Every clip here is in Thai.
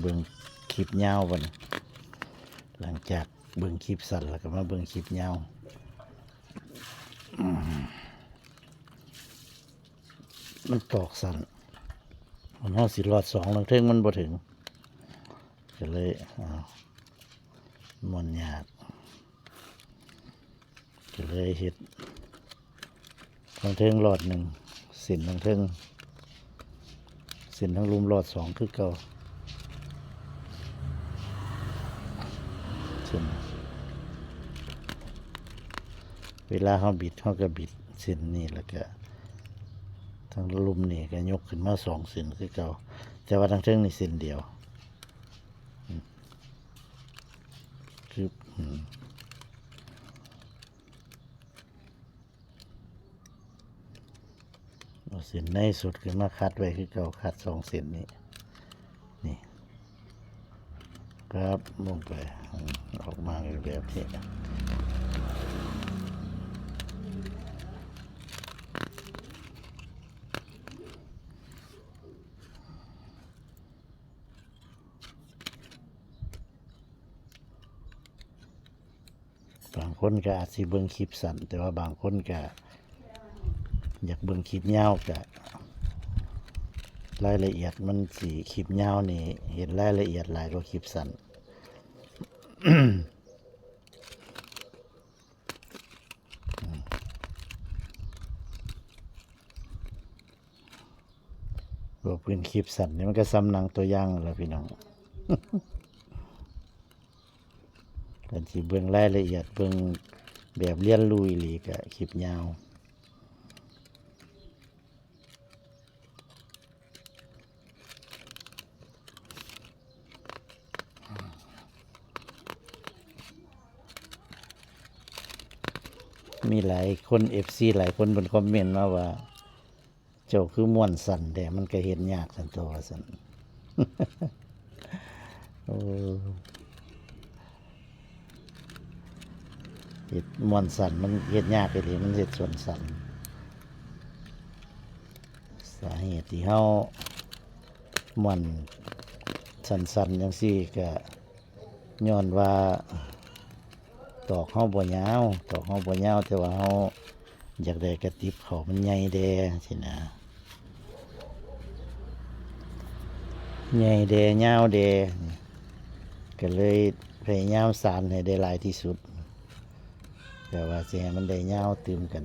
เบิ่งคลิปยาวบ่นหลังจากเบิ่งคลิปสั้นแล้วก็มาเบิ่งคลิปยาวมมันตอกสั้นมันเฮาสิรอดสองลังเทิงมันบ่ถึงก็เลยอ้ามันยากก็เลยเฮ็ดลังเทิงรอดหนึ่งสินลังเทิงส้นทั้งลุมรอดสองคือเก่าเส้น เวลาเขาบิดเขาก็บิดเส้นนี้แล้วก็ทั้งลุมนี่ก็ยกขึ้นมาสองเส้นคือเก่าแต่ว่าทั้งเทิงนี่เส้นเดียวคือเอาเส้นในสุดขึ้นมาคัดไว้คือเก่าคัดสองเส้นนี้นี่ครับลงไปอออกมาเป็นแบบนี้ คนก็อาจสิเบิ่งคลิปสั้นแต่ว่าบางคนก็อยากเบิ่งคลิปยาวก็รายละเอียดมันสีคลิปยาวนี่ เห็นรายละเอียดหลายกว่าคลิปสั้นตัวพื้นคลิปสั้นนี่มันก็ซ้ำนังตัวย่างแล้วพี่น้อง กันสิเบิ่งรายละเอียดเบิ่งแบบเรียนรู้อีหลีก็คลิปยาวมีหลายคนเอฟซีหลายคนบนคอมเมนต์มาว่า เจ้าคือม่วนสันแต่มันก็เห็นยากสันตัวสันโอ้ เห็ดมวนสันมันเห็ดยากไปเลยมันเห็ดส่วนสันสาเหตุที่เฮามวนสันสันๆจังซี่ก็ย้อนว่าตอกเฮาบ่ยาวตอกเฮาบ่ยาวแต่ว่าเฮาอยากได้กระติบเขามันใหญ่แดสินะใหญ่แดยาวแดก็เลยพยายามสานให้ได้หลายที่สุด แต่ว่าสิให้มันได้ยาวตืมกัน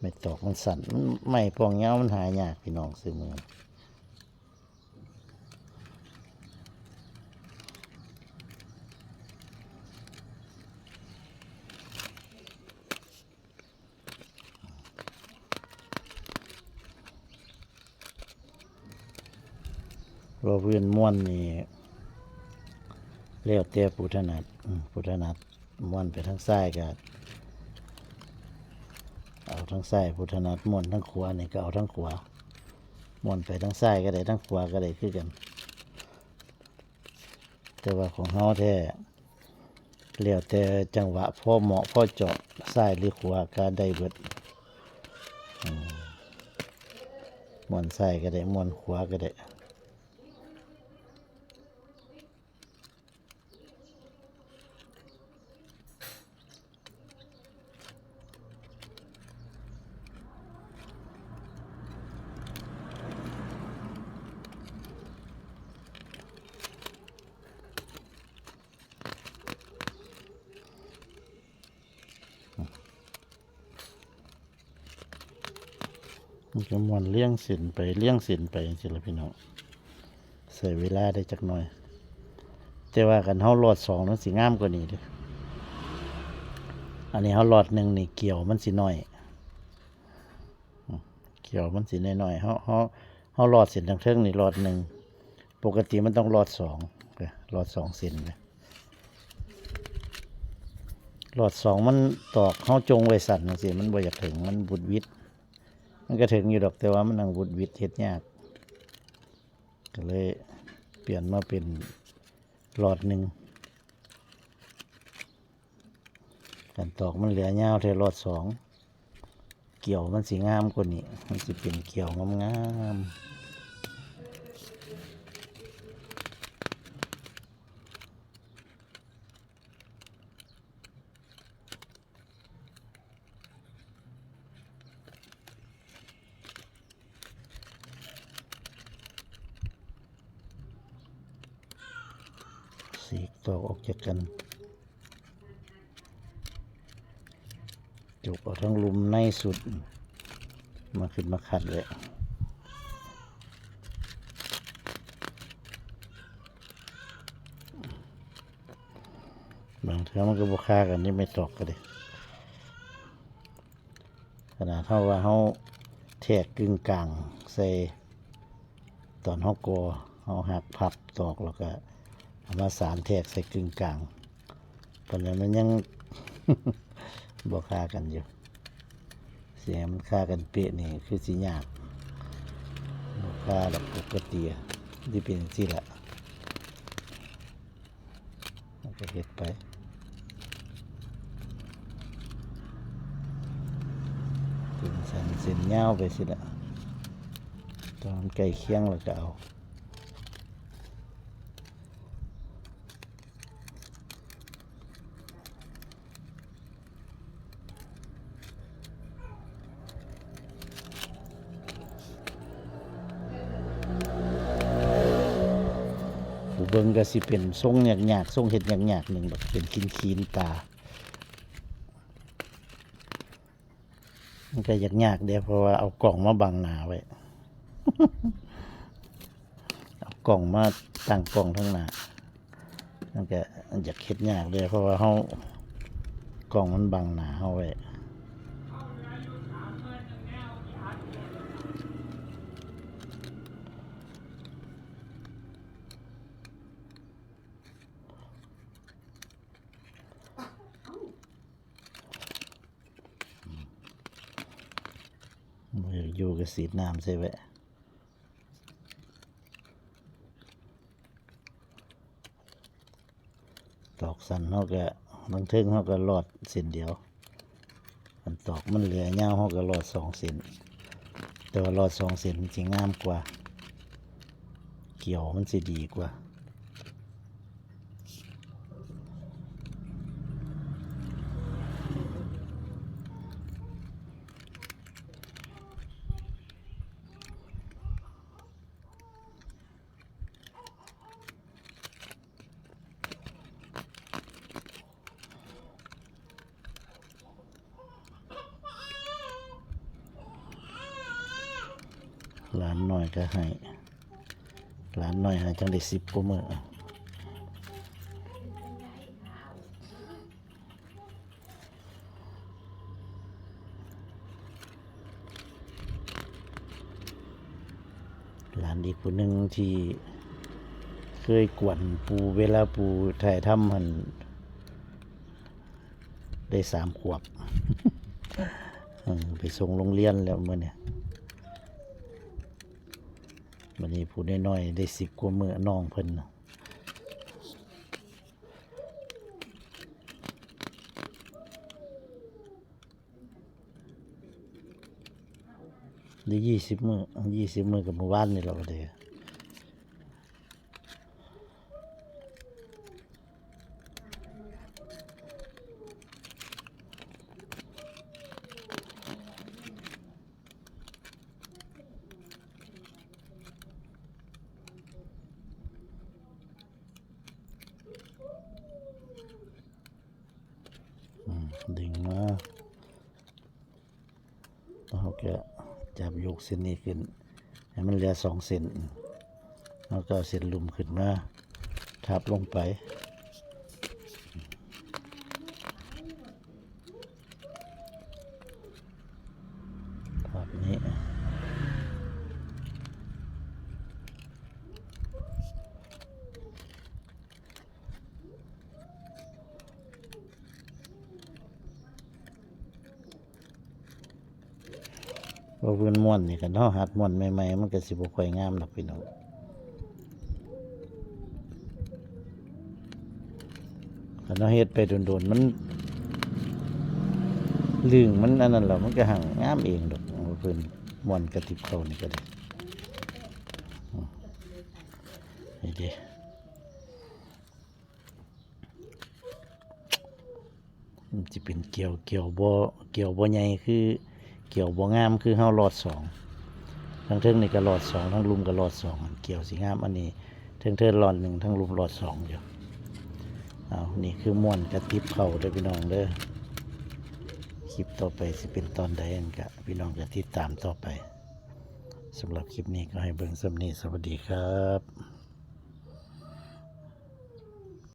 ไม่ตอกมันสั่นมันไม่พองเงามันหายากพี่น้องซื้อมือ ว่าพื่อนม่วนนี่เรียกเตี้ยพุทธนัดพุทธนัดม่วนไปทางซ้ายก็เอาทางซ้ายพุทธนัดม่วนทางขวานี่ก็เอาทางขวาม่วนไปทางซ้ายก็ได้ทางขวาก็ได้คือกัน แต่ว่าของเฮาแท้เรียกแต่จังหวะพ่อเหมาะพ่อเจาะซ้ายหรือขวาก็ได้เบิดมม่วนซ้ายก็ได้ม่วนขวาก็ได้ มันก็มวนเลี้ยงสินไปเลี้ยงสินไปสิละพี่น้องใส่เวลาได้จักหน่อย แต่ว่ากันเฮาหลอดสองนั้นสิงามกว่านี้เด้ออันนี้เฮาหลอดหนึ่งนี่เกี่ยวมันสิน้อย เกี่ยวมันสิน้อยๆเฮาเฮาเฮาหลอดเส้นทางเทิงนี่หลอดหนึ่งปกติมันต้องหลอดสองหลอดสองเส้นเลยหลอดสองมันตอกเฮาจงไว้สั่นจังซี่มันบ่อยากถึงมันบุดวิด มันก็ถึงอยู่ดอกแต่ว่ามันนังวุดวิดเฮ็ดยาก ก็เลยเปลี่ยนมาเป็นหลอดหนึ่งกันตอกมันเหลือยาวเทหลอดสอง เกี่ยวมันสีงามกว่านี้ มันสิเป็นเกี่ยวงามๆสีก ตอกออกจากกันจุกเอาทั้งลุมในสุด มาขึ้นมาขัดเลยบางเทื่อมันก็บุค่ากันนี่ไม่ตอกกันเลยขนาดเท่าว่าเขาแทกกึ่งกลางใส่ตอนเขากเขาหักพับตอกแล้วก็ เอามาสารแทกใส่กึ่งกลางตอนนั้นมันยังบ่ค่ากันอยู่ เสียมันค่ากันเป๊ะนี่คือสิยากบ่ค่าดอกปกติที่เป็นสิละก็เฮ็ดไปเป็นสันเส้นยาไปสิละตอนใกล้เคียงแล้วก็เอา ผู้เบิ่งก็สิเป็นทรงหยากๆทรงเห็ดหยากๆหนึ่งดอกเป็นคินคีนๆตามันก็ยากๆเดียวเพราะว่าเอากล่องมาบังหนาไว้ เอากล่องมาตั้งกล่องทั้งหนามันก็อยากเห็ดยากเลยเพราะว่าเฮากล่องมันบังหนาเฮาไว้ มืออยู่กับสีน้ำใช่ไหมตอกสันเขาก็บางเทิงเขาก็รอดเส้นเดียวมันตอกมันเหลือเงาวเขาก็รอดสองเส้นแต่ว่ารอดสองเส้นมันจะงามกว่า เกี่ยวมันจะดีกว่า หลานหน่อยก็ให้หลานหน่อยให้จังได้สิบกว่ามือหลานอีกคนหนึ่งที่เคยกวนปูเวลาปูถ่ายทำหันได้สามขวบไปส่งโรงเรียนแล้วเมื่อเนี่ย วันนี้ผู้น้อยๆได้สิบกว่ามือน้องเพิ่นได้ยี่สิบมือยี่สิบมือกับหมื่อวานนี่เราก็ได้อืมดึงมาแล้วเราก็ จับยกเส้นนี้ขึ้นให้มันเหลือสองเส้นแล้วก็เอาเส้นลุมขึ้นมาทับลงไป แบบนี้ ว่าเพื่อนม่วนนี่กันเนาะหัดม่วนใหม่ๆมันก็สิบ่ค่อยงามดอกพี่น้องคันเนาเฮ็ดไปโดนๆมันลึงมันอันนั้นแหละมันก็หังงามเองดอกเอาเพิ่นม่วนกระติบเข้านี่ก็ได้อืมนี่เด้มันจะเป็นเกี่ยวเกี่ยวบ่เกี่ยวบ่ใหญ่คือ เกี่ยวบ่งามคือเฮาหลอดสองทั้งเทิงนี่ก็หลอดสองทั้งลุมก็หลอดสองเกี่ยวสิงามอันนี้เทิงเทิงหลอดหนึ่งทั้งลุมหลอดสองอยู่เอานี่คือม่วนกระติบเข้าเด้อพี่น้องเด้อคลิปต่อไปสิเป็นตอนใดอันกะพี่น้องจะติดตามต่อไปสำหรับคลิปนี้ก็ให้เบิ่งสำนีสวัสดีครับ